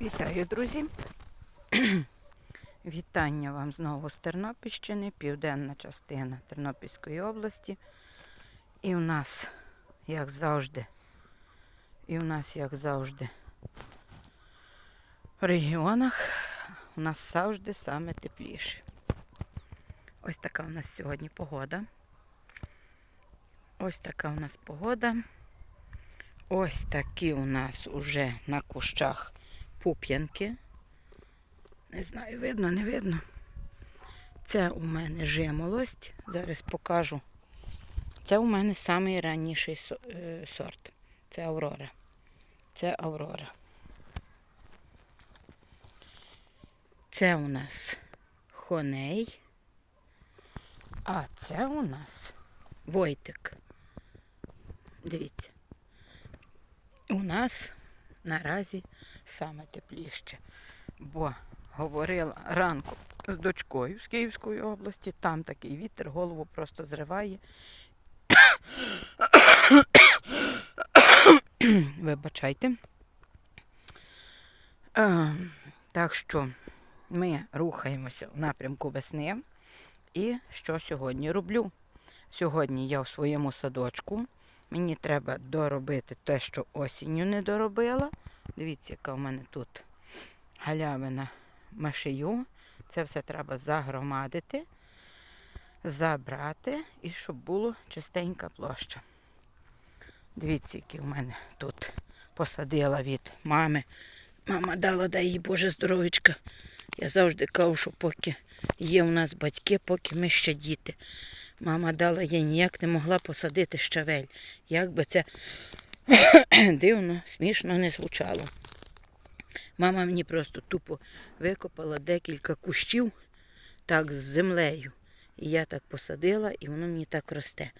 Вітаю, друзі! Вітання вам знову з Тернопільщини, південна частина Тернопільської області. І у нас, як завжди, і у нас, як завжди, в регіонах у нас завжди саме тепліше. Ось така у нас сьогодні погода. Ось така у нас погода. Ось такі у нас уже на кущах пуп'янки. Не знаю, видно, не видно. Це у мене жимолость. Зараз покажу. Це у мене самий ранніший со- е, сорт. Це Аврора. Це Аврора. Це у нас хоней. А це у нас Войтик. Дивіться. У нас наразі саме тепліще. Бо говорила ранку з дочкою з Київської області, там такий вітер, голову просто зриває. Вибачайте. А, так що ми рухаємося в напрямку весни. І що сьогодні роблю? Сьогодні я в своєму садочку. Мені треба доробити те, що осінню не доробила. Дивіться, яка в мене тут галявина машию. Це все треба загромадити, забрати і щоб було чистенька площа. Дивіться, які в мене тут посадила від мами. Мама дала, дай їй Боже здоров'ячка. Я завжди кажу, що поки є у нас батьки, поки ми ще діти. Мама дала, я ніяк не могла посадити щавель. Як би це дивно, смішно не звучало. Мама мені просто тупо викопала декілька кущів так з землею. І я так посадила, і воно мені так росте.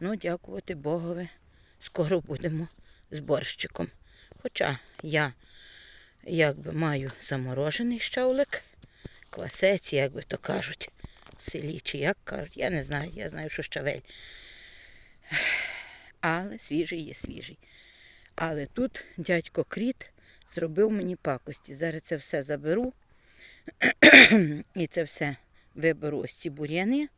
Ну, дякувати Богові, скоро будемо з борщиком. Хоча я якби маю заморожений щавлик, квасець, як би то кажуть, селі, чи як кажуть, я не знаю, я знаю, що щавель. Але свіжий є свіжий. Але тут дядько Кріт зробив мені пакості. Зараз це все заберу і це все виберу ось ці бур'яни,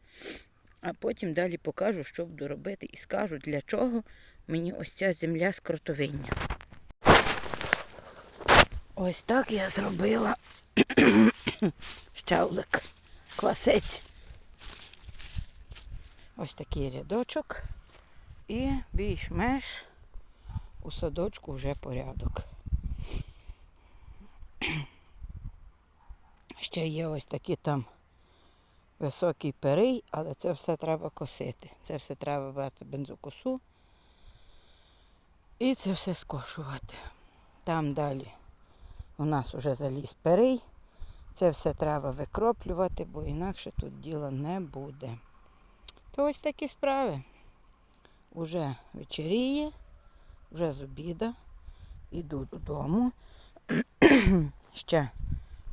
а потім далі покажу, що буду робити, і скажу, для чого мені ось ця земля з кротовиння. Ось так я зробила щавлик, квасець. Ось такий рядочок. І більш-менш у садочку вже порядок. Ще є ось такі там високий перий, але це все треба косити. Це все треба брати бензокосу. І це все скошувати. Там далі у нас вже заліз перий. Це все треба викроплювати, бо інакше тут діла не буде. То ось такі справи. Уже вечеріє, вже з обіда. Іду додому. Ще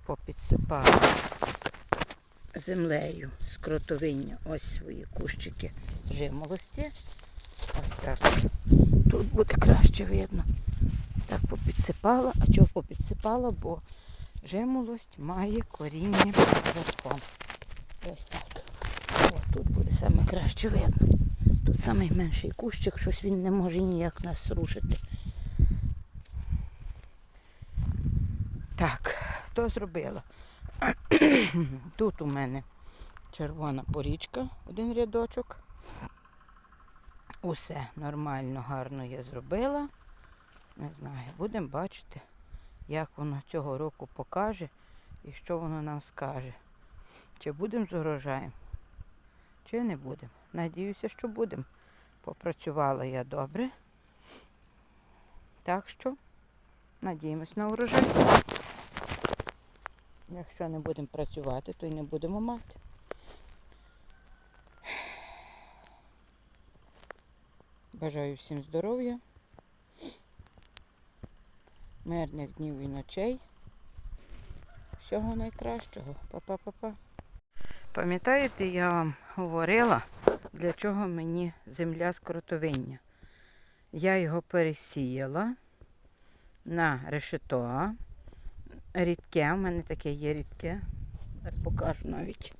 попідсипаю землею з кротовиння ось свої кущики жимолості. Ось так. Тут буде краще видно. Так попідсипала. А чого попідсипала? Бо жимолость має коріння верхом. Ось так. Саме краще видно. Тут найменший кущик, щось він не може ніяк нас рушити. Так, то зробила. Тут у мене червона порічка, один рядочок. Усе нормально, гарно я зробила. Не знаю, будемо бачити, як воно цього року покаже і що воно нам скаже. Чи будемо з урожаєм, чи не будемо. Надіюся, що будемо. Попрацювала я добре. Так що надіємось на урожай. Якщо не будемо працювати, то й не будемо мати. Бажаю всім здоров'я, мирних днів і ночей. Всього найкращого. Па-па-па-па. Пам'ятаєте, я вам говорила, для чого мені земля з кротовиння? Я його пересіяла на решето, рідке, у мене таке є рідке. Покажу навіть.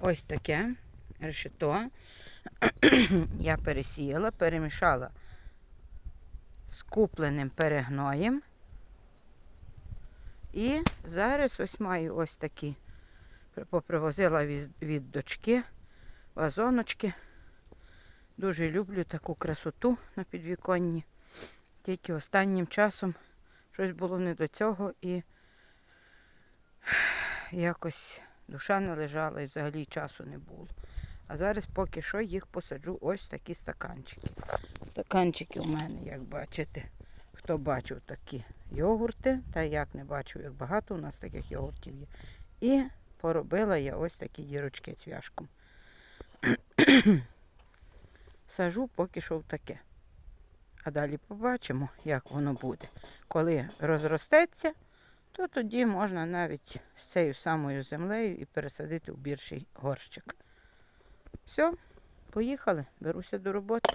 Ось таке решето. Я пересіяла, перемішала з купленим перегноєм. І зараз ось маю ось такі. При- Попривозила від, від дочки вазоночки. Дуже люблю таку красоту на підвіконні. Тільки останнім часом щось було не до цього і якось душа не лежала і взагалі часу не було. А зараз поки що їх посаджу ось такі стаканчики. Стаканчики у мене, як бачите, хто бачив такі йогурти, та як не бачив, як багато у нас таких йогуртів є. І поробила я ось такі дірочки цвяшком. Сажу поки що в таке. А далі побачимо, як воно буде. Коли розростеться, то тоді можна навіть з цією самою землею і пересадити у більший горщик. Все, поїхали, беруся до роботи.